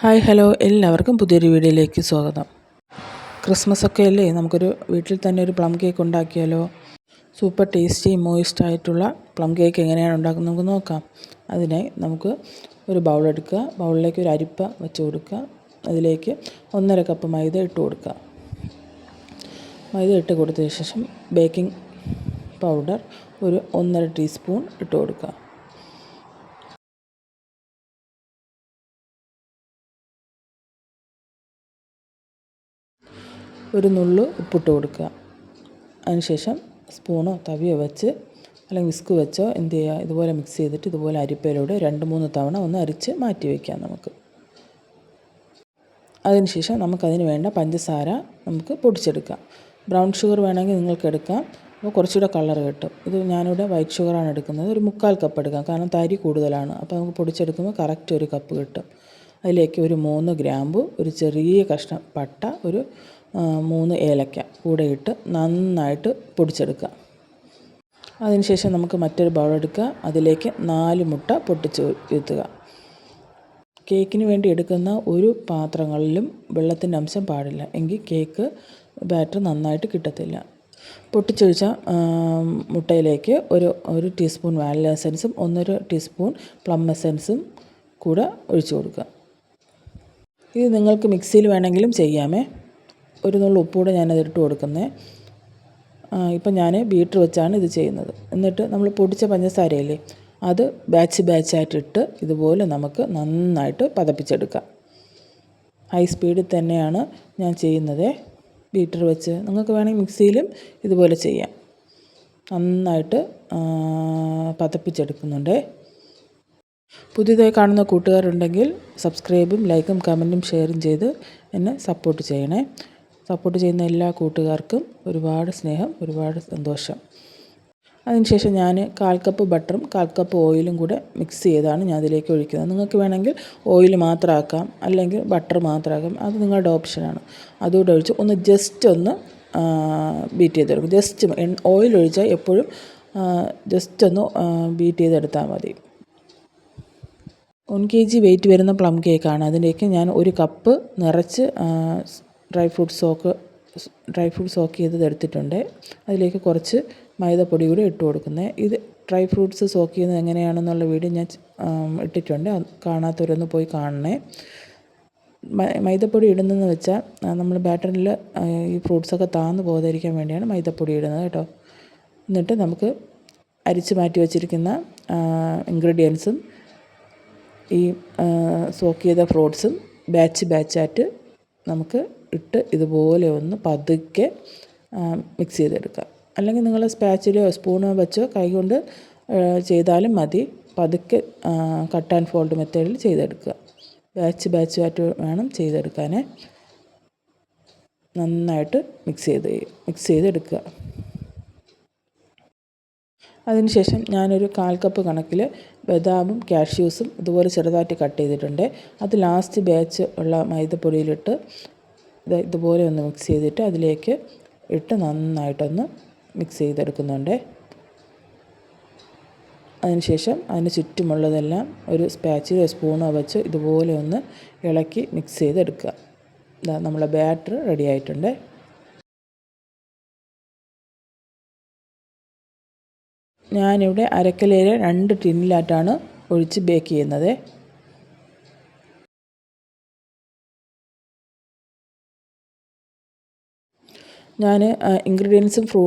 Hi hello. എല്ലാവർക്കും പുതിയൊരു വീഡിയോയിലേക്ക് സ്വാഗതം. ക്രിസ്മസ് ഒക്കെ അല്ലേ? നമുക്കൊരു വീട്ടിൽ തന്നെ ഒരു പ്ലം കേക്ക് ഉണ്ടാക്കിയാലോ? സൂപ്പർ ടേസ്റ്റി മോയിസ്റ്റ് ആയിട്ടുള്ള പ്ലം കേക്ക് എങ്ങനെയാണ് ഉണ്ടാക്കുന്നത് നമുക്ക് നോക്കാം. അതിനായി നമുക്ക് ഒരു ബൗൾ എടുക്കുക. ബൗളിലേക്ക് ഒരു അരിപ്പ വെച്ച് കൊടുക്കുക. അതിലേക്ക് ഒന്നര കപ്പ് മൈദ ഇട്ട് കൊടുക്കുക. മൈദ ഇട്ട് കൊടുത്തതിന് ശേഷം ബേക്കിംഗ് പൗഡർ ഒരു ഒന്നര ടീസ്പൂൺ ഇട്ട് കൊടുക്കുക. ഒരു നുള്ളു ഉപ്പിട്ട് കൊടുക്കുക. അതിനുശേഷം സ്പൂണോ തവിയോ വെച്ച് അല്ലെങ്കിൽ വിസ്ക് വെച്ചോ എന്ത് ചെയ്യുക ഇതുപോലെ മിക്സ് ചെയ്തിട്ട് ഇതുപോലെ അരിപ്പയിലൂടെ രണ്ട് മൂന്ന് തവണ ഒന്ന് അരിച്ച് മാറ്റി വയ്ക്കാം നമുക്ക്. അതിനുശേഷം നമുക്കതിന് വേണ്ട പഞ്ചസാര നമുക്ക് പൊടിച്ചെടുക്കാം. ബ്രൗൺ ഷുഗർ വേണമെങ്കിൽ നിങ്ങൾക്ക് എടുക്കാം. അപ്പോൾ കുറച്ചുകൂടെ കളർ കിട്ടും. ഇത് ഞാനിവിടെ വൈറ്റ് ഷുഗറാണ് എടുക്കുന്നത്. ഒരു മുക്കാൽ കപ്പ് എടുക്കാം. കാരണം തരി കൂടുതലാണ്. അപ്പോൾ നമുക്ക് പൊടിച്ചെടുക്കുമ്പോൾ കറക്റ്റ് ഒരു കപ്പ് കിട്ടും. അതിലേക്ക് ഒരു മൂന്ന് ഗ്രാമ്പു ഒരു ചെറിയ കഷ്ണം പട്ട ഒരു മൂന്ന് ഏലക്ക കൂടെ ഇട്ട് നന്നായിട്ട് പൊടിച്ചെടുക്കുക. അതിനുശേഷം നമുക്ക് മറ്റൊരു ബൗൾ എടുക്കുക. അതിലേക്ക് നാല് മുട്ട പൊട്ടിച്ച് വീഴ്ത്തുക കേക്കിന് വേണ്ടി എടുക്കുന്ന ഒരു പാത്രങ്ങളിലും വെള്ളത്തിന്റെ അംശം പാടില്ല. എങ്കിൽ കേക്ക് ബാറ്റർ നന്നായിട്ട് കിട്ടത്തില്ല. പൊട്ടിച്ചൊഴിച്ച മുട്ടയിലേക്ക് ഒരു ഒരു ടീസ്പൂൺ വാനില എസൻസും ഒന്നര ടീസ്പൂൺ പ്ലം എസൻസും കൂടെ ഒഴിച്ചു കൊടുക്കുക. ഇത് നിങ്ങൾക്ക് മിക്സിയിൽ വേണമെങ്കിലും ചെയ്യാമേ. ഒരു നുള്ളു ഉപ്പൂടെ ഞാനതിട്ട് കൊടുക്കുന്നത് ഇപ്പം ഞാൻ ബീറ്റർ വെച്ചാണ് ഇത് ചെയ്യുന്നത്. എന്നിട്ട് നമ്മൾ പൊടിച്ച പഞ്ചസാരയില്ലേ അത് ബാച്ച് ബാച്ചായിട്ടിട്ട് ഇതുപോലെ നമുക്ക് നന്നായിട്ട് പതപ്പിച്ചെടുക്കാം. ഹൈ സ്പീഡിൽ തന്നെയാണ് ഞാൻ ചെയ്യുന്നത്. ബീറ്റർ വെച്ച് നിങ്ങൾക്ക് വേണമെങ്കിൽ മിക്സിയിലും ഇതുപോലെ ചെയ്യാം. നന്നായിട്ട് പതപ്പിച്ചെടുക്കുന്നുണ്ട്. പുതിയതായി കാണുന്ന കൂട്ടുകാരുണ്ടെങ്കിൽ സബ്സ്ക്രൈബും ലൈക്കും കമന്റും ഷെയറും ചെയ്ത് എന്നെ സപ്പോർട്ട് ചെയ്യണേ. സപ്പോർട്ട് ചെയ്യുന്ന എല്ലാ കൂട്ടുകാർക്കും ഒരുപാട് സ്നേഹം ഒരുപാട് സന്തോഷം. അതിനുശേഷം ഞാൻ കാൽ കപ്പ് ബട്ടറും കാൽ കപ്പ് ഓയിലും കൂടെ മിക്സ് ചെയ്താണ് ഞാൻ അതിലേക്ക് ഒഴിക്കുന്നത്. നിങ്ങൾക്ക് വേണമെങ്കിൽ ഓയിൽ മാത്രമാക്കാം അല്ലെങ്കിൽ ബട്ടർ മാത്രമാക്കാം. അത് നിങ്ങളുടെ ഓപ്ഷനാണ് അതുകൂടെ ഒഴിച്ച് ഒന്ന് ജസ്റ്റ് ഒന്ന് ബീറ്റ് ചെയ്തെടുക്കും ജസ്റ്റ് ഓയിൽ ഒഴിച്ചാൽ എപ്പോഴും ജസ്റ്റ് ഒന്ന് ബീറ്റ് ചെയ്തെടുത്താൽ മതി. വൺ കെ ജി വെയിറ്റ് വരുന്ന പ്ലം കേക്കാണ് അതിലേക്ക് ഞാൻ ഒരു കപ്പ് നിറച്ച് dry fruit soak dry fruit soak ചെയ്തത് എടുത്തിട്ടുണ്ട്. അതിലേക്ക് കുറച്ച് മൈദപ്പൊടി കൂടി ഇട്ട് കൊടുക്കുന്നത് ഇത് ഡ്രൈ ഫ്രൂട്ട്സ് സോക്ക് ചെയ്യുന്നത് എങ്ങനെയാണെന്നുള്ള വീഡിയോ ഞാൻ ഇട്ടിട്ടുണ്ട്. കാണാത്തവരൊന്ന് പോയി കാണണേ. മൈദപ്പൊടി ഇടുന്നതെന്ന് വെച്ചാൽ നമ്മൾ ബാറ്ററിൽ ഈ ഫ്രൂട്ട്സൊക്കെ താന്ന് പോകാതിരിക്കാൻ വേണ്ടിയാണ് മൈദപ്പൊടി ഇടുന്നത് കേട്ടോ. എന്നിട്ട് നമുക്ക് അരിച്ച് മാറ്റി വച്ചിരിക്കുന്ന ഇൻഗ്രീഡിയൻസും ഈ സോക്ക് ചെയ്ത ഫ്രൂട്ട്സും ബാച്ച് ബാച്ചായിട്ട് നമുക്ക് ഇട്ട് ഇതുപോലെ ഒന്ന് പതുക്കെ മിക്സ് ചെയ്തെടുക്കുക. അല്ലെങ്കിൽ നിങ്ങൾ സ്പാച്ചിലോ സ്പൂണോ വെച്ചോ കൈകൊണ്ട് ചെയ്താലും മതി. പതുക്കെ കട്ട് ആൻഡ് ഫോൾഡ് മെത്തേഡിൽ ചെയ്തെടുക്കുക. ബാച്ച് ബാച്ച് ആയിട്ട് വേണം ചെയ്തെടുക്കാൻ നന്നായിട്ട് മിക്സ് ചെയ്ത് മിക്സ് ചെയ്തെടുക്കുക. അതിനുശേഷം ഞാനൊരു കാൽ കപ്പ് കണക്കിൽ ബദാമും കാഷ്യൂസും ഇതുപോലെ ചെറുതായിട്ട് കട്ട് ചെയ്തിട്ടുണ്ട്. അത് ലാസ്റ്റ് ബാച്ച് ഉള്ള മൈദപ്പൊടിയിലിട്ട് ഇതുപോലെ ഒന്ന് മിക്സ് ചെയ്തിട്ട് അതിലേക്ക് ഇട്ട് നന്നായിട്ടൊന്ന് മിക്സ് ചെയ്തെടുക്കുന്നുണ്ട്. അതിനുശേഷം അതിന് ചുറ്റുമുള്ളതെല്ലാം ഒരു സ്പാച്ചിലോ സ്പൂണോ വെച്ച് ഇതുപോലെ ഒന്ന് ഇളക്കി മിക്സ് ചെയ്തെടുക്കുക. ഇതാ നമ്മളെ ബാറ്റർ റെഡി ആയിട്ടുണ്ട്. ഞാനിവിടെ അരക്കലയിൽ രണ്ട് ടിന്നിലായിട്ടാണ് ഒഴിച്ച് ബേക്ക് ചെയ്യുന്നത്. ഞാൻ ഇൻഗ്രീഡിയൻസും ഫ്രൂ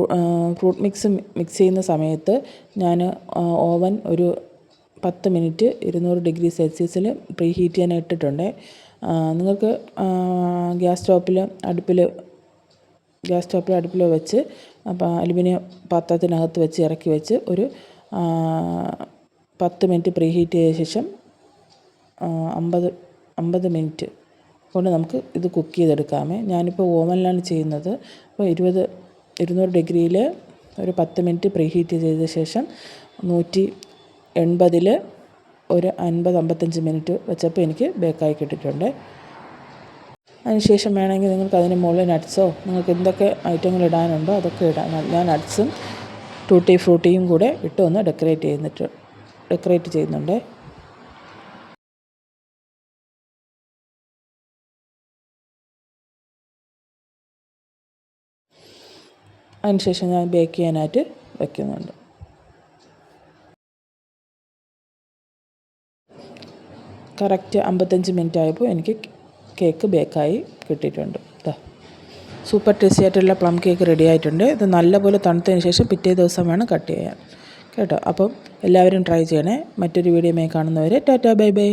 ഫ്രൂട്ട് മിക്സും മിക്സ് ചെയ്യുന്ന സമയത്ത് ഞാൻ ഓവൻ ഒരു പത്ത് മിനിറ്റ് ഇരുന്നൂറ് ഡിഗ്രി സെൽഷ്യസിൽ പ്രീ ഹീറ്റ് ചെയ്യാൻ ഇട്ടിട്ടുണ്ട്. നിങ്ങൾക്ക് ഗ്യാസ് സ്റ്റോപ്പിൽ അടുപ്പിൽ ഗ്യാസ് സ്റ്റോപ്പിൽ അടുപ്പിൽ വെച്ച് അപ്പോൾ അലുമിനിയം പാത്രത്തിനകത്ത് വെച്ച് ഇറക്കി വെച്ച് ഒരു പത്ത് മിനിറ്റ് പ്രീ ഹീറ്റ് ചെയ്ത ശേഷം അമ്പത് അമ്പത് മിനിറ്റ് കൊണ്ട് നമുക്ക് ഇത് കുക്ക് ചെയ്തെടുക്കാമേ. ഞാനിപ്പോൾ ഓവനിലാണ് ചെയ്യുന്നത്. അപ്പോൾ ഇരുപത് ഇരുന്നൂറ് ഡിഗ്രിയിൽ ഒരു പത്ത് മിനിറ്റ് പ്രീ ഹീറ്റ് ചെയ്ത ശേഷം നൂറ്റി എൺപതിൽ ഒരു അൻപത് അമ്പത്തഞ്ച് മിനിറ്റ് വെച്ചപ്പോൾ എനിക്ക് ബേക്കായി കിട്ടിയിട്ടുണ്ട്. അതിനുശേഷം വേണമെങ്കിൽ നിങ്ങൾക്ക് അതിന് മുകളിൽ നട്ട്സോ നിങ്ങൾക്ക് എന്തൊക്കെ ഐറ്റങ്ങൾ ഇടാനുണ്ടോ അതൊക്കെ ഇടാം. ഞാൻ നട്ട്സും ടൂട്ടി ഫ്രൂട്ടിയും കൂടെ ഇട്ട് ഒന്ന് ഡെക്കറേറ്റ് ചെയ്യുന്നിട്ട് ഡെക്കറേറ്റ് ചെയ്യുന്നുണ്ട്. അതിനുശേഷം ഞാൻ ബേക്ക് ചെയ്യാനായിട്ട് വയ്ക്കുന്നുണ്ട് കറക്റ്റ് അമ്പത്തഞ്ച് മിനിറ്റ് ആയപ്പോൾ എനിക്ക് കേക്ക് ബേക്കായി കിട്ടിയിട്ടുണ്ട്. ഇതാ സൂപ്പർ ടേസ്റ്റി ആയിട്ടുള്ള പ്ലം കേക്ക് റെഡി ആയിട്ടുണ്ട്. ഇത് നല്ലപോലെ തണുത്തതിന് ശേഷം പിറ്റേ ദിവസം വേണം കട്ട് ചെയ്യാൻ. കേട്ടോ? അപ്പം എല്ലാവരും ട്രൈ ചെയ്യണേ. മറ്റൊരു വീഡിയോയുമായി കാണുന്നവരെ ടാറ്റാ ബൈ ബൈ.